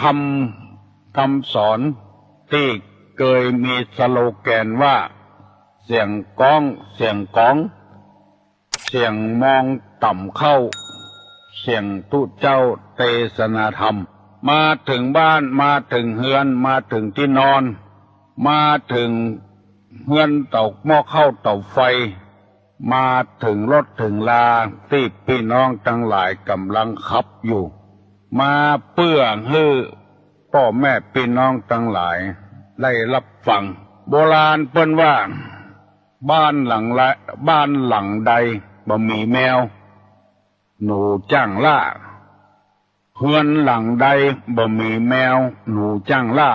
ธรรมคำสอนที่เคยมีสโลแกนว่า เสียงก้อง เสียงก้อง เสียงมองต่ำเข้า เสียงทุเจ้าเตสนาธรรม มาถึงบ้านมาถึงเฮือนมาถึงที่นอน มาถึงเฮือนเตาหม้อเข้าเตาไฟ มาถึงรถถึงลาที่พี่น้องทั้งหลายกำลังขับอยู่ มาเพื่อให้พ่อแม่พี่น้องทั้งหลาย ได้รับฟัง โบราณเปิ้นว่า บ้านหลังละบ้านหลังใดบ่มีแมว หนูจ้างล่าเฮือนหลังใดบ่มีแมว หนูจ้างล่า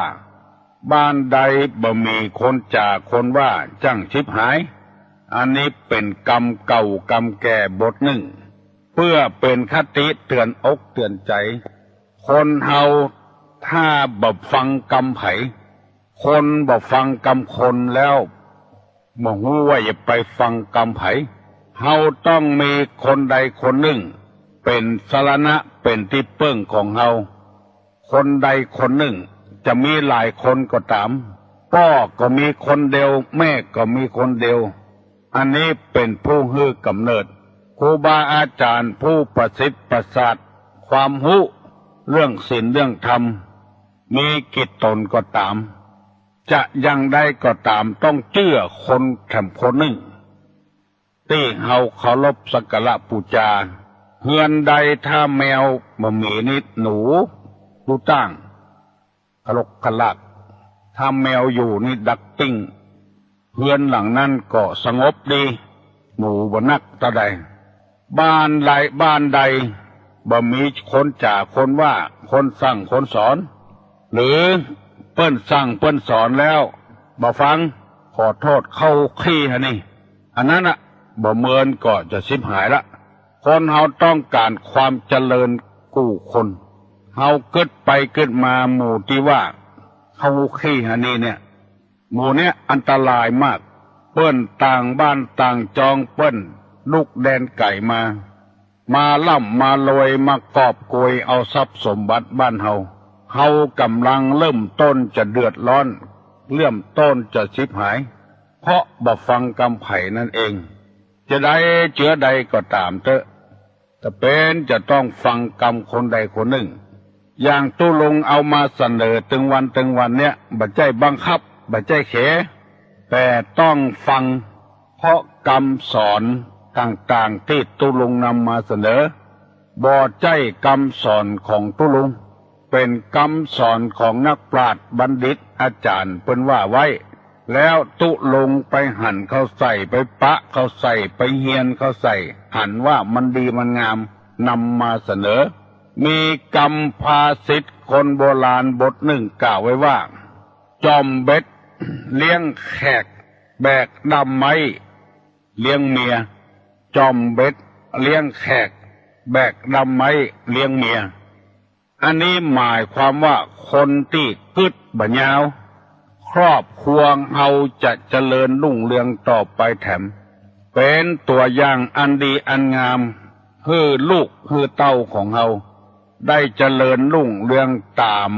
บ้านใดบ่มีคนจ่าคนว่าจ้างชิบหาย อันนี้เป็นกรรมเก่ากรรมแก่บทหนึ่ง เพื่อเป็นคติเตือนอกเตือนใจ คนเฮาถ้าบ่ฟังกรรมไผ คนบ่ฟังกรรมคนแล้วบ่ฮู้ว่าอย่าไปฟังกรรมไผเฮาต้องมีคนใดคนหนึ่ง เป็นสารณะเป็นที่เปิ้งของเฮาคนใดคนหนึ่ง จะมีหลายคนก็ตามพ่อก็มีคนเดียว แม่ก็มีคนเดียว อันนี้เป็นผู้ฮือกำเนิด ครูบาอาจารย์ผู้ประสิทธิ์ประสาทความหูเรื่องศีลเรื่องธรรม มีกิจตนก็ตาม จะยังได้ก็ตามต้องเชื่อคนแถมคนหนึ่งที่เฮาเคารพสักการะปูจาเฮือนใดถ้าแมวบ่มีนิดหนูดูตั้งคลกคลักถ้าแมวอยู่นี่ดักติ้งเฮือนหลังนั้นก็สงบดี หนูบ่นักตะใด บ้านใดบ้านใดบ่มีคนจ่าคนว่าคนสั่งคนสอน หรือเปิ้นสั่งเปิ้นสอนแล้วบ่ฟังขอโทษเข้าขี้ฮะนี่ อันนั้นอะบ่เมินก็จะสิบหายละคนเฮาต้องการความเจริญกู้คนเฮาเกิดไปเกิดมาหมู่ที่ว่าเข้าขี้ฮะนี่เนี่ย หมู่เนี้ยอันตรายมาก เปิ้นต่างบ้านต่างจองเปิ้น ลูกแดนไก่มา มาล่ำมารวยมากอบโกยเอาทรัพย์สมบัติบ้านเฮาเฮากำลังเริ่มต้นจะเดือดร้อน เริ่มต้นจะชิบหาย เพราะบ่ฟังกำไผ่นั่นเอง จะได้เชื้อใดก็ตามเถอะแต่เป็นจะต้องฟังกรรมคนใดคนหนึ่ง อย่างตู้ลงเอามาเสนอตึงวันตึงวันเนี้ยบัใจบังคับ บัใจเขแต่ต้องฟัง เพราะกรรมสอน ต่างๆที่ตุลุงนำมาเสนอบ่ใจกรรมสอนของตุลุง เป็นคำสอนของนักปราชญ์บัณฑิตอาจารย์เปิ้นว่าไว้ แล้วตุลุงไปหั่นเขาใส่ไปปะเขาใส่ไปเฮียนเขาใส่ หันว่ามันดีมันงามนำมาเสนอ มีกรรมภาสิทธิ์คนโบราณบทหนึ่งกล่าวไว้ว่า จอมเบ็ดเลี้ยงแขก แบกดำไม้เลี้ยงเมีย จอมเบ็ด เลี้ยงแขก แบกดำไม้เลี้ยงเมีย อันนี้หมายความว่าคนที่กึดบัญญาว ครอบครัวเฮาจะเจริญรุ่งเรืองต่อไปแถม เป็นตัวอย่างอันดีอันงามเพื่อลูกเพื่อเต้าของเฮาได้เจริญรุ่งเรืองตาม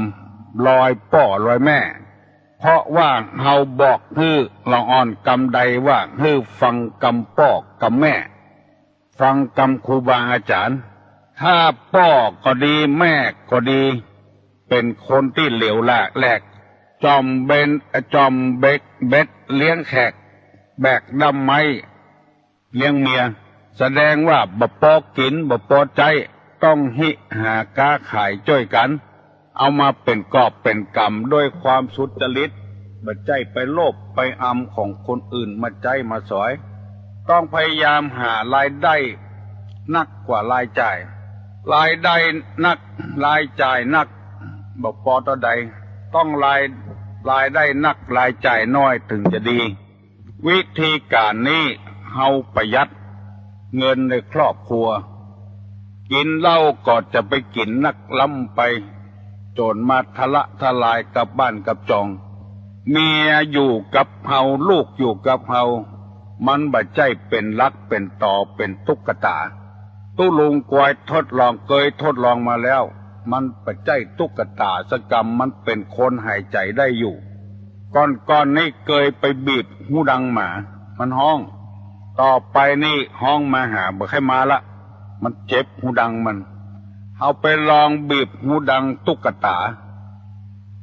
รอยป่อรอยแม่ เพราะว่าเฮาบอกฮือละอ่อนกำใดว่าฮือฟังกำป่อกำแม่ ฟังกำครูบาอาจารย์ ถ้าพ่อก็ดีแม่ก็ดี เป็นคนที่เหลวแหลกแหลก จอมเบนจอมเบกเบ็ดเลี้ยงแขก แบกดำไม้เลี้ยงเมีย แสดงว่าบ่ปอกินบ่ปอใจต้องหิหาก้าขายจ้อยกัน เอามาเป็นกอบเป็นกรรมด้วยความสุจริตบ่ใจไปโลภไปอำของคนอื่นมาใจมาสอย ต้องพยายามหารายได้นักกว่ารายจ่าย รายได้นักรายจ่ายนักบ่พอตอใด ต้องรายรายได้นักรายจ่ายน้อยถึงจะดี วิธีการนี้เฮาประหยัด เงินในครอบครัว กินเหล้าก็จะไปกินนักล้ำไปจรมาทะละทลายกับบ้านกับจอง เมียอยู่กับเฮาลูกอยู่กับเฮา มันบ่ใจเป็นลักเป็นต่อเป็นตุ๊กตาตู้ลุงกวยทดลองเคยทดลองมาแล้ว มันปัจจัยตุ๊กตาสกรรมมันเป็นคนหายใจได้อยู่ ก่อนก่อนนี่เคยไปบีบหูดังหมา มันห้อง ต่อไปนี่ห้องมาหาบ่ให้มาละ มันเจ็บหูดังมัน เอาไปลองบีบหูดังตุ๊กตา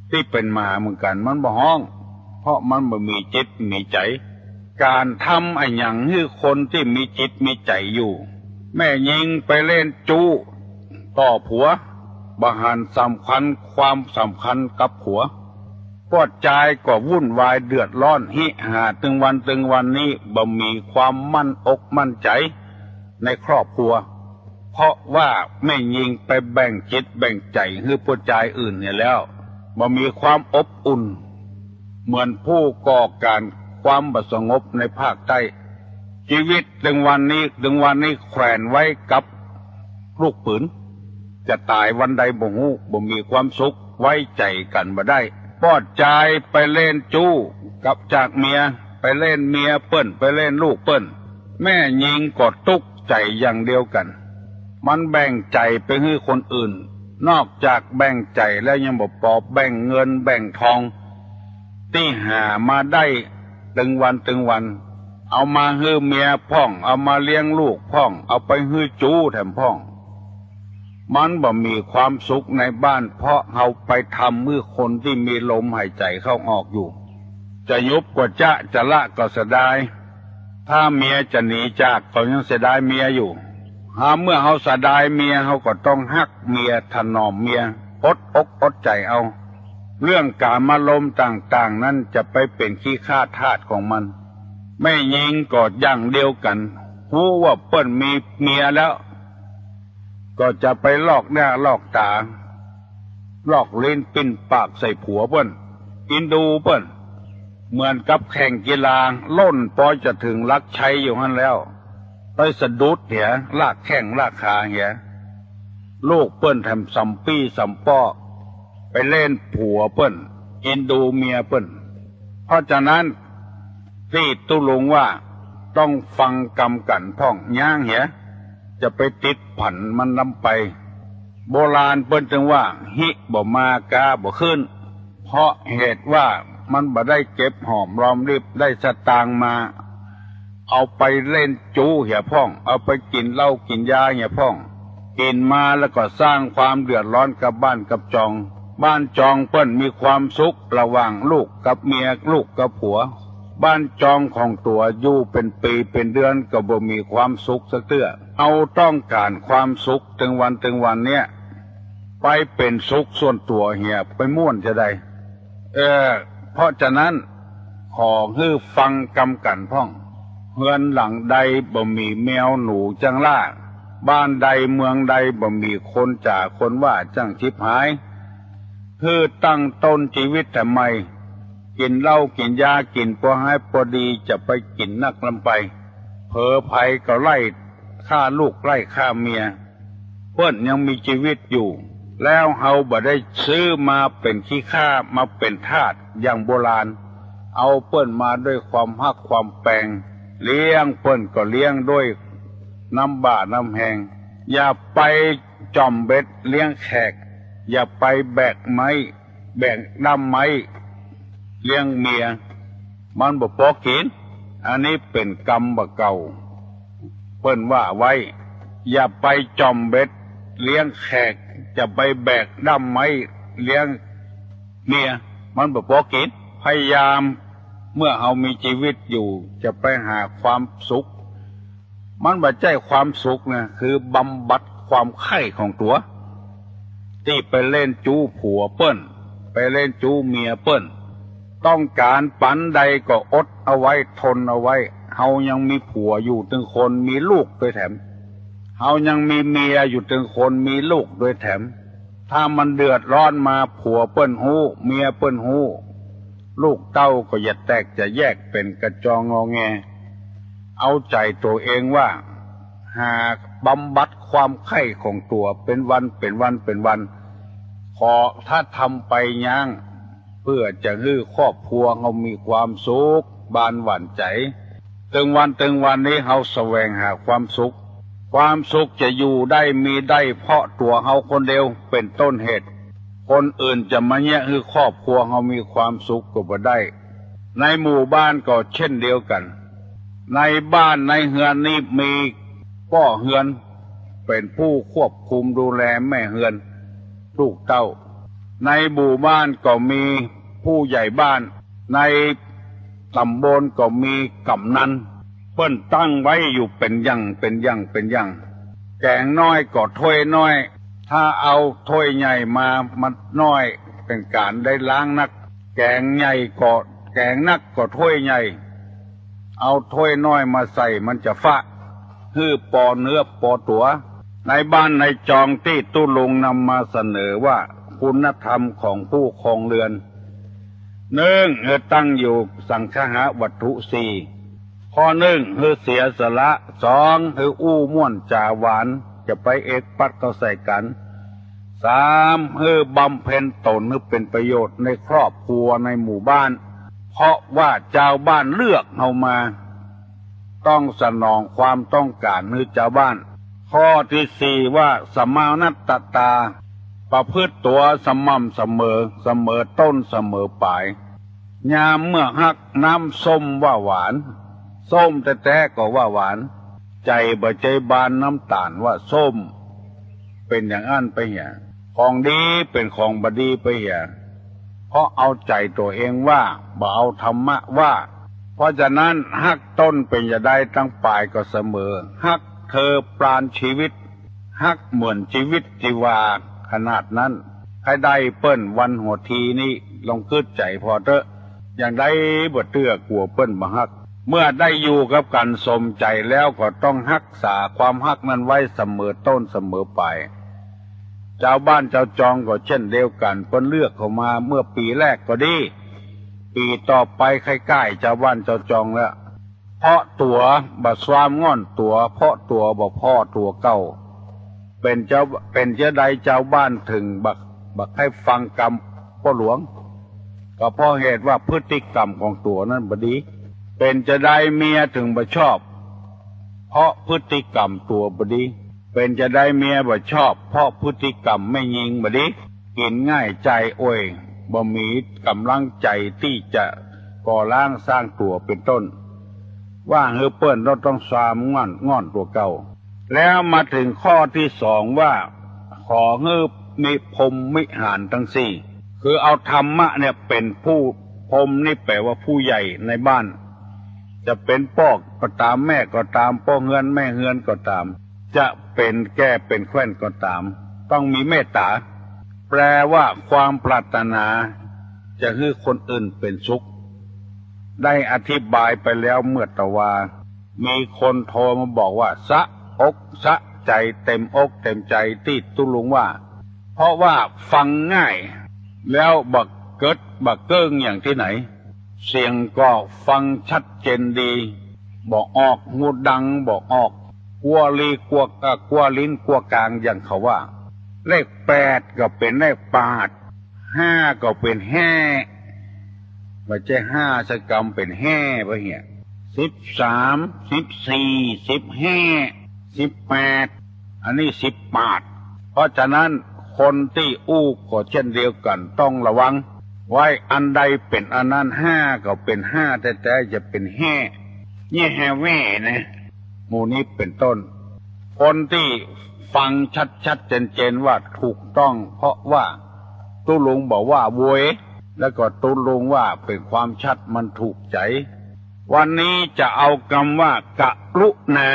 ที่เป็นหมาเหมือนกัน มันบ่ห้อง เพราะมันบ่มีจิตมีใจ การทำไอ้หยังให้คนที่มีจิตมีใจอยู่ แม่ยิงไปเล่นจู้ต่อผัวบหันสำคัญความสำคัญกับผัวปอดใจก็วุ่นวายเดือดร้อนหิหาตึงวันตึงวันนี้บ่มีความมั่นอกมั่นใจในครอบครัว เพราะว่าแม่ยิงไปแบ่งจิตแบ่งใจให้ปวดใจอื่นเนี่ยแล้วบ่มีความอบอุ่น เหมือนผู้ก่อการ ความบสงบในภาคใต้ ชีวิตดึงวันนี้ดึงวันนี้แขวนไว้กับลูกปืน จะตายวันใดบ่ฮู้บ่มีความสุขไว้ใจกันบ่ได้ปอดใจไปเล่นจู้กับจากเมียไปเล่นเมียเปิ้นไปเล่นลูกเปิ้น แม่ยิงกดตุกใจอย่างเดียวกัน มันแบ่งใจไปให้คนอื่น นอกจากแบ่งใจแล้วยังบอกปอบแบ่งเงินแบ่งทอง ที่หามาได้ ตึงวันตึงวัน เอามาฮื้อเมียพ่อง เอามาเลี้ยงลูกพ่อง เอาไปฮื้อจู้แถมพ่อง มันบ่มีความสุขในบ้าน เพราะเอาไปทำมือคนที่มีลมหายใจเข้าออกอยู่ จะยุบก็จะจะละก็เสียดายถ้าเมียจะหนีจากก็ยังเสียดายเมียอยู่หาเมื่อเขาเสียดายเมียเขาก็ต้องฮักเมียถนอมเมียอดอกอดใจเอา เรื่องการมาลมต่างๆ นั้นจะไปเป็นขี้ข้าทาสของมัน ไม่ยิงกอดอย่างเดียวกันรู้ว่าเปิ้นมีเมียแล้ว ก็จะไปลอกหน้าลอกตา ลอกเล่นปิ้นปากใส่ผัวเปิ้นอินดูเปิ้นเหมือนกับแข่งกีฬาล่นปอยจะถึงลักชัยอยู่หันแล้วไปสะดุดเหียลากแข้งลากขาเหียลูกเปิ้นทำสัมปี้สัมป้อ ไปเล่นผัวเปิ้นอินดูเมียเปิ้นเพราะฉะนั้นที่ตุลุงว่าต้องฟังกำกันพ่องย่างเหียจะไปติดผันมันนำไป โบราณเปิ้นจึงว่า หิบ่มากาบ่ขึ้น เพราะเหตุว่ามันบ่ได้เก็บหอมรอมริบได้สตางมา เอาไปเล่นจูเหียพ่อง เอาไปกินเหล้ากินยาเหียพ่อง กินมาแล้วก็สร้างความเดือดร้อนกับบ้านกับจอง บ้านจองเปิ้นมีความสุขระหว่างลูกกับเมียลูกกับผัว บ้านจองของตัวอยู่เป็นปีเป็นเดือนก็บ่มีความสุขสักเตื้อเอาต้องการความสุขถึงวันถึงวันเนี้ยไปเป็นสุขส่วนตัวเหียไปม่วนจะได้ เออ เพราะฉะนั้นขอฮื้อฟังกำกันพ่องเฮือนหลังใดบ่มีแมวหนูจังล่าบ้านใดเมืองใดบ่มีคนจ่าคนว่าจังชิบหาย คือตั้งต้นชีวิตทำไม่ กินเหล้ากินยากินพอให้พอดีจะไปกินนักลำไปเพอภัยก็ไล่ฆ่าลูกไล่ฆ่าเมีย เพื่อนยังมีชีวิตอยู่ แล้วเฮาบ่ได้ซื้อมาเป็นขี้ข้ามาเป็นทาสอย่างโบราณ เอาเปิ้นมาด้วยความฮักความแปลง เลี้ยงเปิ้นก็เลี้ยงด้วยน้ำบาน้ำแหงอย่าไปจอมเบ็ดเลี้ยงแขก อย่าไปแบกไม้ แบกน้ำไม้ เลี้ยงเมีย มันบ่พอกิน อันนี้เป็นกรรมบ่เก่า เปิ้นว่าไว้ อย่าไปจอมเบ็ด เลี้ยงแขก จะไปแบกด้ำไม้เลี้ยงเมีย มันบ่พอกิน พยายามเมื่อเรามีชีวิตอยู่ จะไปหาความสุข มันบ่ใจความสุขนะคือบำบัดความไข้ของตัว ที่ไปเล่นจู้ผัวเปิ้น ไปเล่นจู้เมียเปิ้น ต้องการปันใดก็อดเอาไว้ทนเอาไว้เฮายังมีผัวอยู่ถึงคนมีลูกด้วยแถมเฮายังมีเมียอยู่ถึงคนมีลูกด้วยแถม ถ้ามันเดือดร้อนมาผัวเปิ้นหู้ เมียเปิ้นหู้ ลูกเต้าก็อย่าแตกจะแยกเป็นกระจองงอแง เอาใจตัวเองว่า หากบำบัด ความไข้ของตัวเป็นวันเป็นวันเป็นวัน ขอถ้าทำไปย่างเพื่อจะให้ครอบครัวเรามีความสุขบานหวานใจตึงวันตึงวันนี้เฮาแสวงหาความสุข ความสุขจะอยู่ได้มีได้เพราะตัวเฮาคนเดียวเป็นต้นเหตุ คนอื่นจะมาแย่คือครอบครัวเฮามีความสุขก็บ่ได้ ในหมู่บ้านก็เช่นเดียวกัน ในบ้านในเฮือนนี่มีพ่อเฮือน เป็นผู้ควบคุมดูแลแม่เฮือน ลูกเต้า ในหมู่บ้านก็มีผู้ใหญ่บ้าน ในตำบลก็มีกำนันเปิ้นตั้งไว้อยู่เป็นยังเป็นยังเป็นยังแกงน้อยก็ถ้วยน้อย ถ้าเอาถ้วยใหญ่มามันน้อยเป็นการได้ล้างนัก แกงใหญ่ก็แกงนักก็ถ้วยใหญ่ เอาถ้วยน้อยมาใส่มันจะฟะฮือปอเนื้อปอตัว ในบ้านในจองที่ตุลุงนำมาเสนอว่าคุณธรรมของผู้ครองเรือนหนึ่งเออตั้งอยู่สังฆหาวัตถุสี่ข้อหนึ่งคือเสียสละสองคืออู้ม่วนจาหวาน จะไปเอกปัดก็ใส่กันสามคือบำเพ็ญตนคือเป็นประโยชน์ในครอบครัวในหมู่บ้าน เพราะว่าเจ้าบ้านเลือกเอามา ต้องสนองความต้องการคือเจ้าบ้าน ข้อที่สี่ว่าสมานัตตา ประพฤติตัวสม่ำเสมอเสมอต้นเสมอปลายยามเมื่อฮักน้ำส้มว่าหวาน ส้มแต่แต่ก็ว่าหวาน ใจบ่ใจบานน้ำตาลว่าส้ม เป็นอย่างอันไปเหี่ยของดีเป็นของบดีไปเหี่ยเพราะเอาใจตัวเองว่าบ่เอาธรรมะว่า เพราะฉะนั้นฮักต้นเป็นจะได้ตั้งปลายก็เสมอฮัก เธอปราณชีวิตฮักเหมือนชีวิตจีวาขนาดนั้นใครได้เปิ้นวันหัวทีนี่ลองคืดใจพอเถอะอย่างได้บ่เตื้อกลัวเปิ้นบ่ฮัก เมื่อได้อยู่กับกันสมใจแล้วก็ต้องรักษาความฮักนั้นไว้เสมอต้นเสมอไปเจ้าบ้านเจ้าจองก็เช่นเดียวกันเปิ้นเลือกเข้ามาเมื่อปีแรกก็ดี ปีต่อไปใกล้ๆเจ้าบ้านเจ้าจองแล้ว เพราะตัวบัสวามง่อนตัว เพราะตัวบ่พ่อตัวเก่าเป็นเจ้าเป็นเจ้าใดเจ้าบ้านถึงบักบักให้ฟังกรรมพ่อหลวง ก็เพราะเหตุว่าพฤติกรรมของตัวนั้นบดี เป็นจะได้เมียถึงบ่ชอบ เพราะพฤติกรรมตัวบดี เป็นจะได้เมียบ่ชอบ เพราะพฤติกรรมไม่ยิงบดีกินง่ายใจโอ้ยบ่มีกำลังใจที่จะก่อร่างสร้างตัวเป็นต้น ว่าเฮอเปิ้นเราต้องสามง่อนง่อนตัวเก่า แล้วมาถึงข้อที่สองว่าขอเฮอมีพรมมิหารทั้งสี่ คือเอาธรรมะเนี่ยเป็นผู้พรมนี่แปลว่าผู้ใหญ่ในบ้าน จะเป็นปอกก็ตามแม่ก็ตามพ่อเฮือนแม่เฮือนก็ตาม จะเป็นแก้เป็นแคว้นก็ตาม ต้องมีเมตตา แปลว่าความปรารถนา จะให้คนอื่นเป็นสุข ได้อธิบายไปแล้วเมื่อตะวา มีคนโทรมาบอกว่า สะอกสะใจเต็มอกเต็มใจที่ตุลุงว่า เพราะว่าฟังง่าย แล้วบักเกิดบักเกิ้งอย่างที่ไหน เสียงก็ฟังชัดเจนดี บอกออกงูดังบอกออกกลัวลีกลัวกะกลัวลิ้นกลัวกลางอย่างเขาว่า เลขแปดก็เป็นเลขปาดห้าก็เป็นแห่ ไม่ใช่ห้าสกรรมเป็นแห่ปะเหี้ยสิบสามสิบสี่สิบห้าสิบแปดอันนี้สิบปาดเพราะฉะนั้นคนที่อู้ก็เช่นเดียวกันต้องระวัง ไว้อันใดเป็นอันนั้นห้าก็เป็นห้าแต่แต่จะเป็นแห่เนี่ยแห่แว่นะหมู่นี้เป็นต้น คนที่ฟังชัดๆเจนๆว่าถูกต้อง เพราะว่าตุลุงบอกว่าโวย แล้วก็ตุลุงว่าเป็นความชัดมันถูกใจ วันนี้จะเอาคำว่ากะรุณา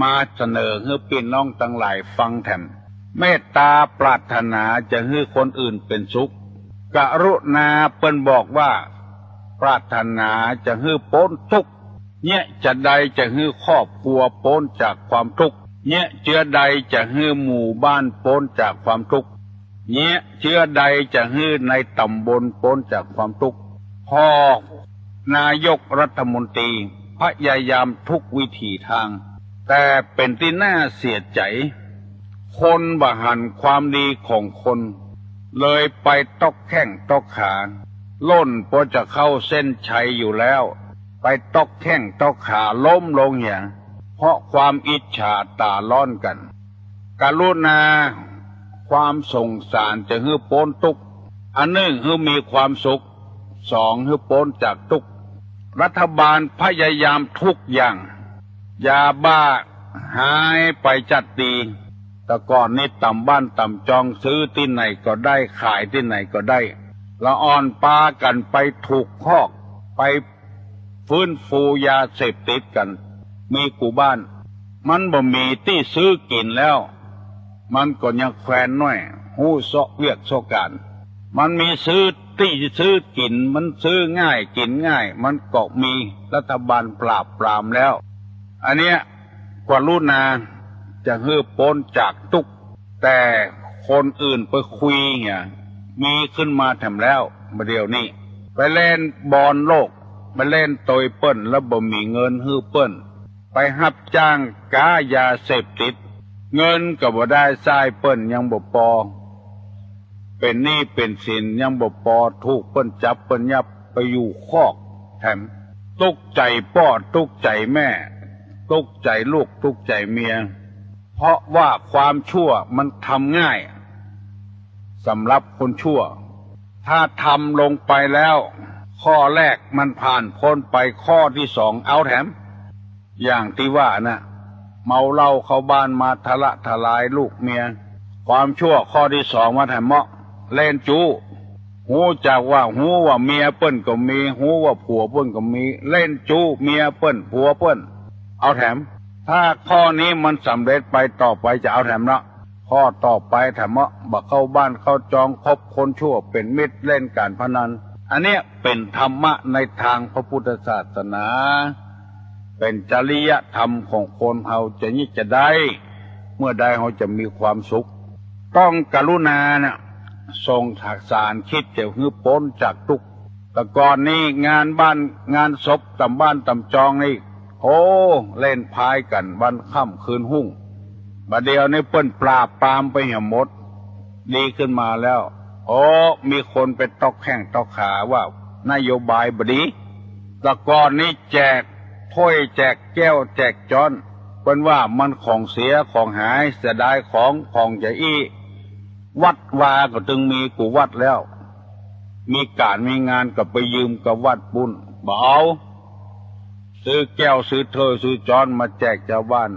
มาเสนอให้พี่น้องทั้งหลายฟังแถมเมตตาปรารถนาจะให้คนอื่นเป็นสุขกะรุณาเปิ้นบอกว่า ปรารถนาจะให้พ้นทุกข์เนี่ยจะใดจะให้ครอบครัวพ้นจากความทุกข์เนี่ยเจือใดจะให้หมู่บ้านพ้นจากความทุกข์ เนี่ยเชื้อใดจะให้ในตำบลพ้นจากความทุกข์พ่อนายกรัฐมนตรีพยายามทุกวิถีทาง แต่เป็นที่น่าเสียใจ คนบหันความดีของคน เลยไปตอกแข้งตอกขาล่นพอจะเข้าเส้นชัยอยู่แล้ว ไปตอกแข้งตอกขาล้มลงอย่าง เพราะความอิจฉาตาร้อนกัน กรุณา ความสงสารจะฮือโปนทุกข์อันหนึ่งฮือมีความสุขสองฮือโปนจากทุกข์รัฐบาลพยายามทุกอย่าง ยาบ้าหายไปจัดดีแต่ก่อนนี้ต่ำบ้านต่ำจองซื้อที่ไหนก็ได้ขายที่ไหนก็ได้ละอ่อนปากันไปถูกคอกไปฟื้นฟูยาเสพติดกัน มีกูบ้าน มันบ่มีที่ซื้อกินแล้ว มันก็ยังแควนน้อยหู้เสาะเวียกโซการ มันมีซื้อที่ซื้อกิน มันซื้อง่ายกินง่าย มันก็มีรัฐบาลปราบปรามแล้ว อันเนี้ยกว่ารุ่นนาจะฮือพ้นจากทุก แต่คนอื่นไปคุยเนี่ยมีขึ้นมาแถมแล้วมาเดียวนี้ ไปเล่นบอลโลกไปเล่นตอยเปิ้นแล้วบ่มีเงินฮือเปิ้น ไปหับจ้างกายาเสพติด เงินก็บ่ได้ทรายเปิ้นยังบ่พอเป็นหนี้เป็นสินยังบ่พอถูกเปิ้นจับเปิ้นยับไปอยู่คอกแถมตุกใจพ่อตุกใจแม่ ตุกใจลูกตุกใจเมีย เพราะว่าความชั่วมันทำง่ายสำหรับคนชั่ว ถ้าทำลงไปแล้ว ข้อแรกมันผ่านพ้นไปข้อที่สองเอาแถม อย่างที่ว่าน่ะ เมาเหล้าเข้าบ้านมาทะละทลายลูกเมีย ความชั่วข้อที่สองมาแถมเมาะเล่นจู้หูจากว่าหูว่าเมียเปิ้นก็มีหูว่าผัวเปิ้นก็มี เล่นจู้เมียเปิ้นผัวเปิ้นเอาแถม ถ้าข้อนี้มันสำเร็จไปต่อไปจะเอาแถมละข้อต่อไปแถมว่าบักเข้าบ้านเข้าจองคบคนชั่วเป็นมิตรเล่นการพนัน อันเนี้ยเป็นธรรมะในทางพระพุทธศาสนา เป็นจริยธรรมของคนเฮาจะยิ่จะได้ เมื่อใดเฮาจะมีความสุข ต้องกรุณาเนะทรงถักสารคิดเจะฮื้อพ้นจากทุกแต่ก่อนนี้งานบ้านงานศพตำบ้านตำจองนี่โอ้เล่นพายกันวันค่ำคืนหุ่งบัดเดียวนี่เปิ้นปราบปามไปเหี่ยหมด ดีขึ้นมาแล้ว โอ้มีคนไปตอกแข้งตอกขาว่านโยบายบดีแต่ก่อนนี้แจก ถ้วยแจกแก้วแจกจอนเปิ้นว่ามันของเสียของหายเสียดายของของจะอี้วัดวาก็ถึงมีกูวัดแล้ว มีการมีงานก็ไปยืมกับวัดบุญบ่เอาซื้อแก้วซื้อเธอซื้อจอนมาแจกชาวบ้าน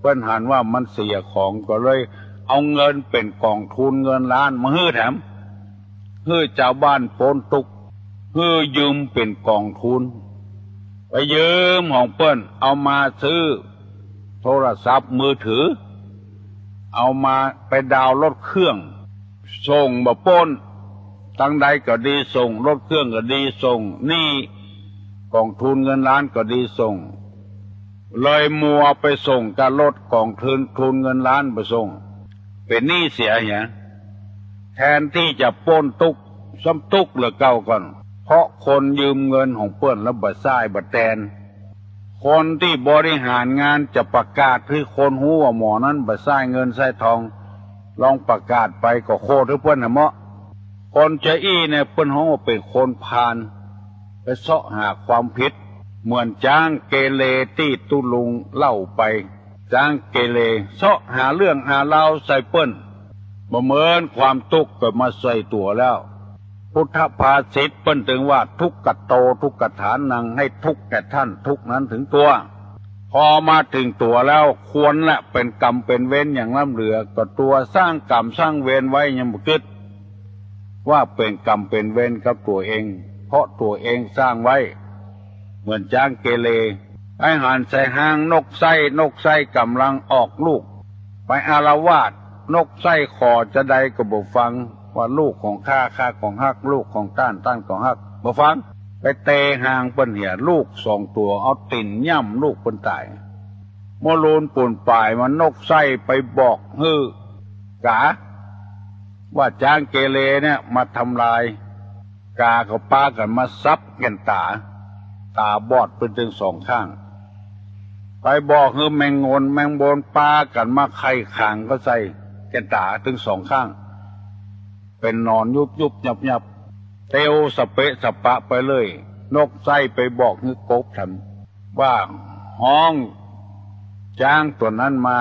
เปิ้นหันว่ามันเสียของก็เลย เอาเงินเป็นกองทุนเงินล้านมาฮื้อแถมฮื้อชาวบ้านโปนตุกฮื้อยืมเป็นกองทุน ยืมของเปิ้นเอามาซื้อโทรศัพท์มือถือ เอามาไปดาวรถเครื่อง ส่งบ่ป้นทั้งใดก็ดีส่ง รถเครื่องก็ดีส่ง นี่กองทุนเงินล้านก็ดีส่ง เลยมัวไปส่งการลดกองทุนทุนเงินล้านไปส่ง เป็นหนี้เสียเนี่ยแทนที่จะป้นตุกซ้ำตุกเหลือเก่าก่อน เพราะคนยืมเงินของเพื่อนแล้วบัดซ้ายบัดแตน คนที่บริหารงานจะประกาศให้คนหูว่าหมอนั้นบัดซ้ายเงินใส่ทอง ลองประกาศไปก็โคตรเพื่อนนะเมาะคนจะอี้เนี่ยเปิ้นห้องเป็นคนพาลไปเสาะหาความผิด เหมือนจ้างเกเรที่ตุลุงเล่าไป จ้างเกเรเสาะหาเรื่องหาเล่าใส่เปิ้นบ่เหมือนความทุกข์ก็มาใส่ตัวแล้ว พุทธภาษิตเปิ้นถึงว่าทุกขโตทุกขฐานนังให้ทุกแก่ท่านทุกนั้นถึงตัว พอมาถึงตัวแล้วควรละเป็นกรรมเป็นเวรอย่างล่ำเหลือก็ตัวสร้างกรรมสร้างเวรไว้ยังบุกิดว่าเป็นกรรมเป็นเวรกับตัวเอง เพราะตัวเองสร้างไว้ เหมือนจ้างเกเรไอหันใส่หางนกไส้นกไส้กำลังออกลูก ไปอารวาสนกไส้คอจะใดก็บ่ฟัง ว่าลูกของข้าข้าของฮัก ลูกของต้านต้านของฮักบ่ฟัง ไปเตะหางเปิ้นเหี่ยลูกสองตัวเอาติ่นย่ำลูกเปิ้นตายโมลูนปุ่นป่ายมันนกไส้ไปบอกฮื้อกาว่าจ้างเกเรเนี่ยมาทำลาย กากับป้ากันมาซับกันตา ตาบอดเป็นถึงสองข้าง ไปบอกคือแมงงนแมงบนปลากันมาไข่ขางก็ใส่แกันตาถึงสองข้าง เป็นนอนยุบยุบยับยับเตวสเปะสปะไปเลย นกไส้ไปบอกให้กบทำว่าห้องจ้างตัวนั้นมา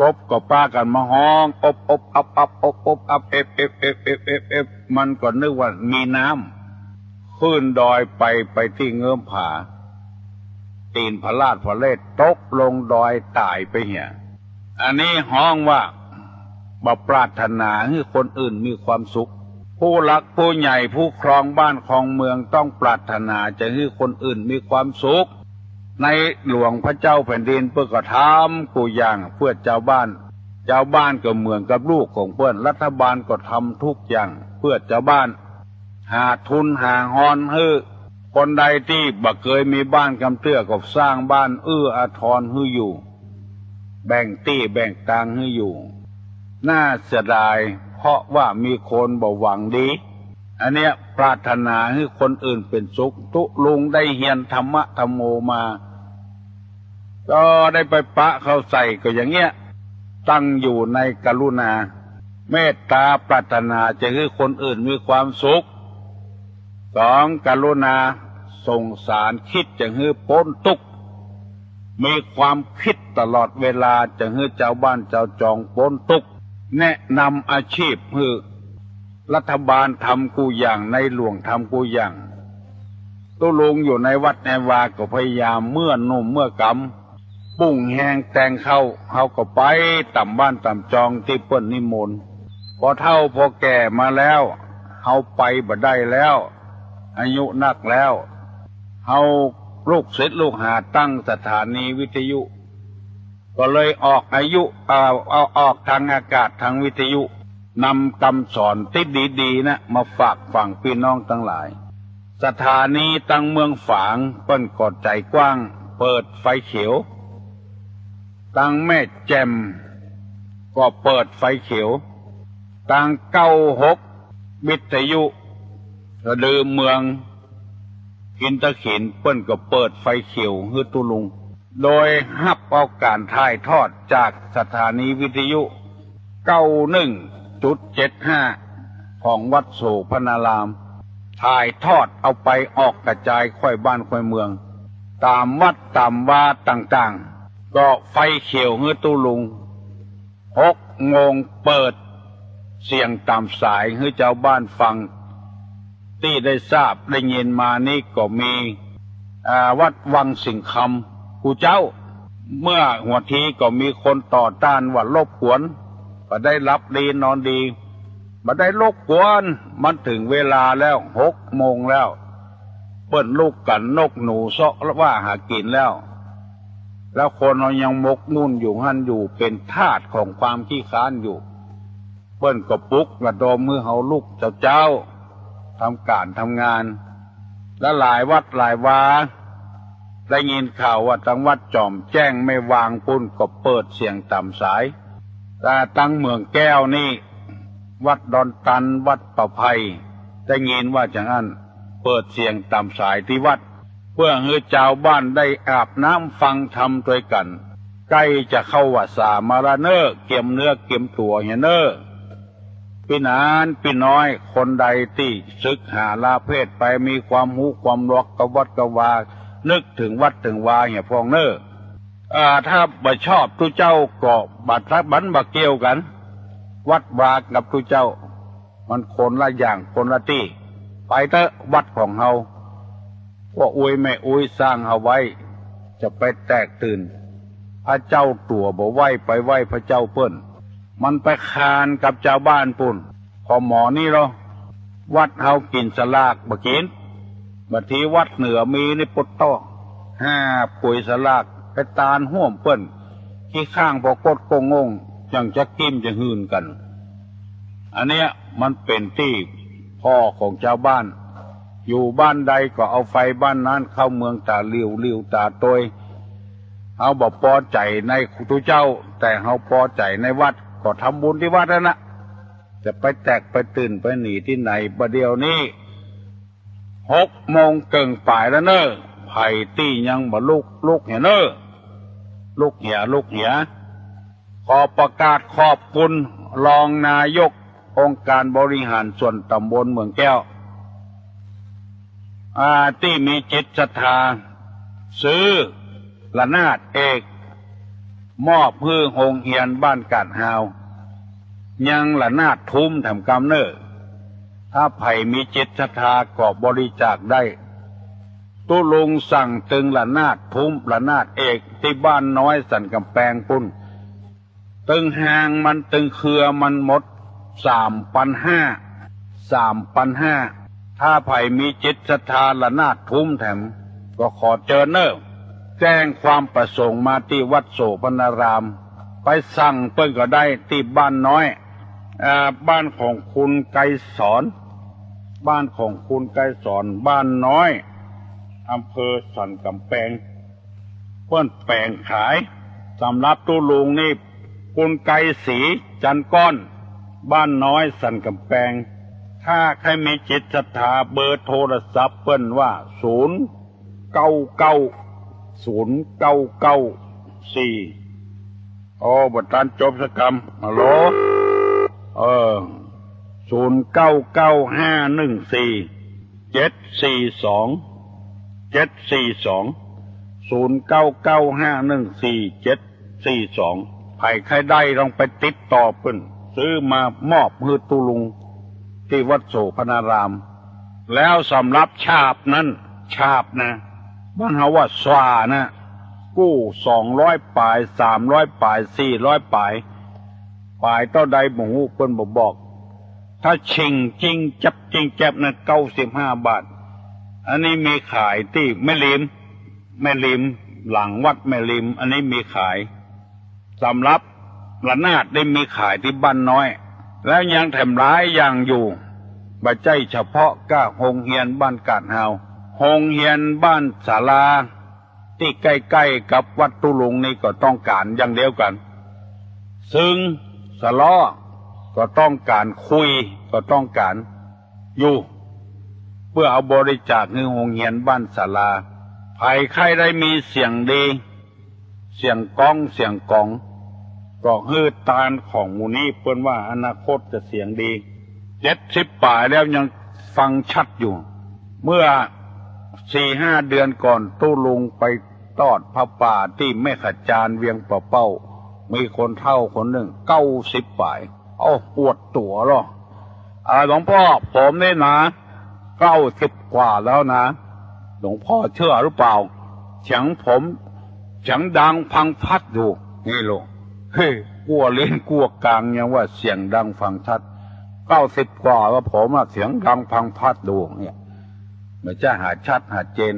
กบก็ป้ากันมาห้องอบอบอับอับอบอบอับเอฟเอฟเอฟเอฟเอฟเอฟมันก็นึกว่ามีน้ำขึ้นดอยไปไปที่เงื้อมผา ตีนพระลาดพระเลศตกลงดอยตายไปเหี่ยอันนี้ห้องว่า บปรารถนาให้คนอื่นมีความสุข ผู้รักผู้ใหญ่ผู้ครองบ้านครองเมืองต้องปรารถนาจะให้คนอื่นมีความสุข ในหลวงพระเจ้าแผ่นดินเพื่อกระทำกูอย่างเพื่อเจ้าบ้าน เจ้าบ้านก็เหมือนกับลูกของเพื่อนรัฐบาลก็ทำทุกอย่างเพื่อเจ้าบ้าน หาทุนหาฮอนฮือคนใดที่บักเคยมีบ้านกำเตื้อก็สร้างบ้านเอื้ออาทรฮืออยู่ แบ่งตี้แบ่งตังฮืออยู่ น่าเสียดาย เพราะว่ามีคนบ่หวังดี อันเนี้ยปรารถนาให้คนอื่นเป็นสุข ทุลุงได้เฮียนธรรมะธรรมโมมา ก็ได้ไปปะเขาใส่ก็อย่างเงี้ย ตั้งอยู่ในกรุณา เมตตาปรารถนาจะให้คนอื่นมีความสุขสองกรุณาส่งสารคิดจะให้พ้นทุกข์มีความคิดตลอดเวลาจะให้เจ้าบ้านเจ้าจองพ้นทุกข์ แนะนำอาชีพให้รัฐบาลทำกูอย่างในหลวงทำกูอย่างตุลุงอยู่ในวัดในวาก็พยายามเมื่อนุ่มเมื่อกำปุ้งแหงแตงเข้าเขาก็ไปต่ำบ้านต่ำจองที่เปิ้นนิมนต์พอเท่าพอแก่มาแล้วเขาไปบ่ได้แล้ว อายุนักแล้วเขาลูกศิษย์ลูกหาตั้งสถานีวิทยุ ก็เลยออกอายุเอาเอาออกทางอากาศทางวิทยุนำคำสอนที่ดีๆนะมาฝากฝั่งพี่น้องทั้งหลาย สถานีตั้งเมืองฝางเปิ้นกอดใจกว้าง เปิดไฟเขียว ตั้งแม่แจ่มก็เปิดไฟเขียว ตั้งเก้าหกวิทยุระดือเมืองกินตะเขีนเปิ้นก็เปิดไฟเขียวฮือตุลุง โดยฮับเอาการถ่ายทอดจากสถานีวิทยุเก้าหนึ่งจุดเจ็ดห้าของวัดโสพนาราม ถ่ายทอดเอาไปออกกระจายค่อยบ้านค่อยเมือง ตามวัดตามวาต่างๆ ก็ไฟเขียวเฮือตุลุงหกโมงเปิด เสียงตามสายให้เจ้าบ้านฟัง ที่ได้ทราบได้ยินมานี่ก็มีวัดวังสิงคำ กูเจ้า เมื่อหัวทีก็มีคนต่อต้านว่าลบกวนก็ได้รับดีนอนดีมาได้ลบกวนมันถึงเวลาแล้วหกโมงแล้ว เปิ้นลูกกันนกหนูเซาะว่าหากินแล้ว แล้วคนเรายังมกมุ่นอยู่หันอยู่เป็นทาสของความขี้ค้านอยู่ เปิ้นก็ปุกกระดมมือเฮาลูกเจ้าเจ้าทำการทำงาน และหลายวัดหลายวา ได้ยินข่าวว่าตังวัดจอมแจ้งไม่วางปุ้นก็เปิดเสียงต่ำสาย แต่ตั้งเมืองแก้วนี่ วัดดอนตันวัดประภัย ได้ยินว่าจังนั้นเปิดเสียงต่ำสายที่วัด เพื่อให้เจ้าวบ้านได้อาบน้ำฟังธรรมด้วยกัน ใกล้จะเข้าวัดสามาราเนอร์เกี่ยมเนื้อเกี่ยมตัวเฮเนอร์พี่นานพี่น้อยคนใดที่ศึกหาลาเพศไปมีความหูความรักกวัดกวา นึกถึงวัดถึงวาเหี่ยพองเนออ่าถ้าบ่ชอบทุเจ้าก็บัดทักบันบักเกี่ยวกัน วัดวากับทุเจ้า มันคนละอย่างคนละที่ ไปเถอะวัดของเฮาว่าอวยไม่อวยสร้างเฮาไว้ จะไปแตกตื่น พระเจ้าตัวบ่ไหวไปไหวพระเจ้าเปิ้นมันไปคานกับเจ้าบ้านปุ่น พอหมอนี่เหรอวัดเฮากินสลากบ่กิน บัดทีวัดเหนือมีในปุตโตห้าปุ๋ยสลากไปตานห่วมเปิ้นที่ข้างพอกดกงงงยังจะกิมจะหืนกัน อันเนี้ยมันเป็นที่พ่อของเจ้าบ้าน อยู่บ้านใดก็เอาไฟบ้านนั้นเข้าเมืองตาเลียวเลียวตาตยเฮาบอกพอใจในทุเจ้า แต่เฮาพอใจในวัดก็ทำบุญที่วัดนั่นนะจะไปแตกไปตื่นไปหนีที่ไหนประเดี๋ยวนี้ หกโมงเกิงป่ายแล้วเนอะไผ่ตี้ยังบ่ลุกลุกเหียเนอลุกเหียลุกเหียขอประกาศขอบคุณรองนายกองค์การบริหารส่วนตำบลเมืองแก้วอาที่มีจิตศรัทธาซื้อละนาดเอก มอบเพื่อโฮงเฮียนบ้านกาดฮาว ยังละนาดทุ้มแถมกำเนอร์ ถ้าไผ่มีจิตศรัทธาก็บริจาคได้ ตุลุงสั่งตึงละนาดทุ้มละนาดเอกที่บ้านน้อยสันกำแพงปุ่น ตึงหางมันตึงเครือมันหมดสามปันห้าสามปันห้าถ้าไผ่มีจิตศรัทธาละนาดทุ้มแถม ก็ขอเจอเนอร์แจ้งความประสงค์มาที่วัดโสพนาราม ไปสั่งเปิ้นก็ได้ที่บ้านน้อยอบ้านของคุณไกรสอน บ้านของคุณไกรสอนบ้านน้อยอำเภอสันกำแพงเปิ้นแปลงขายสำรับตู้ลุงนี่คุณไกรสีจันก้อน บ้านน้อยสันกำแพงถ้าใครมีจิตศรัทธาเบอร์โทรศัพท์เปิ้นว่าศูนย์เก้าเก้าศูนย์เก้าเก้าสี่โอ้บัตรทานจบสกรรมฮัลโหลเออ ศูนย์เก้าเก้าห้าหนึ่งสี่เจ็ดสี่สองเจ็ดสี่สองศูนย์เก้าเก้าห้าหนึ่งสี่เจ็ดสี่สองใครใครได้ลองไปติดต่อเปิ้นซื้อมามอบฮือตุลุง ที่วัดโสพนาราม แล้วสำหรับชาบนั้น ชาบนะบ้านเฮาว่าสวานะ กู้สองร้อยปลายสามร้อยปลายสี่ร้อยปลายปลายเต้าใดหมูเปิ้นบอกบอก ถ้าชิงจริงจับจริงจับนะเก้าสิบห้าบาท อันนี้มีขายที่แม่ลิมแม่ลิมหลังวัดแม่ลิม อันนี้มีขายสำรับระนาดได้มีขายที่บ้านน้อย แล้วยังแถมร้ายอย่างอยู่บัจใจเฉพาะก้าโฮงเฮียนบ้านกาดเฮาโฮงเฮียนบ้านศาลา ที่ใกล้ๆกับวัดตุลุงนี่ก็ต้องการอย่างเดียวกัน ซึ่งสล้อ ก็ต้องการคุย ก็ต้องการอยู่ เพื่อเอาบริจาคเงินโรงเรียนบ้านศาลาภัยใครได้มีเสียงดี เสียงก้องเสียงกองก็ฮืดตานของมูนี้เปิ้นว่าอนาคตจะเสียงดีเจ็ดสิบป่ายแล้วยังฟังชัดอยู่ เมื่อสี่ห้าเดือนก่อนตู้ลุงไปตอดพระป่าที่แม่ขจารเวียงป่าเป้า มีคนเท่าคนหนึ่งเก้าสิบป่าย เอาปวดตัวหรออาหลวงพ่อผมเนี่ยนะเก้าสิบกว่าแล้วนะ หลวงพ่อเชื่อหรือเปล่าเสียงผมเสียงดังพังพัดอยู่นี่ลูกเฮ้ยกลัวเล่นกลัวกลางยังว่าเสียงดังฟังชัดเก้าสิบกว่าว่าผมอะเสียงดังพังพัดดูเนี่ยมันจะหาชัดหาเจน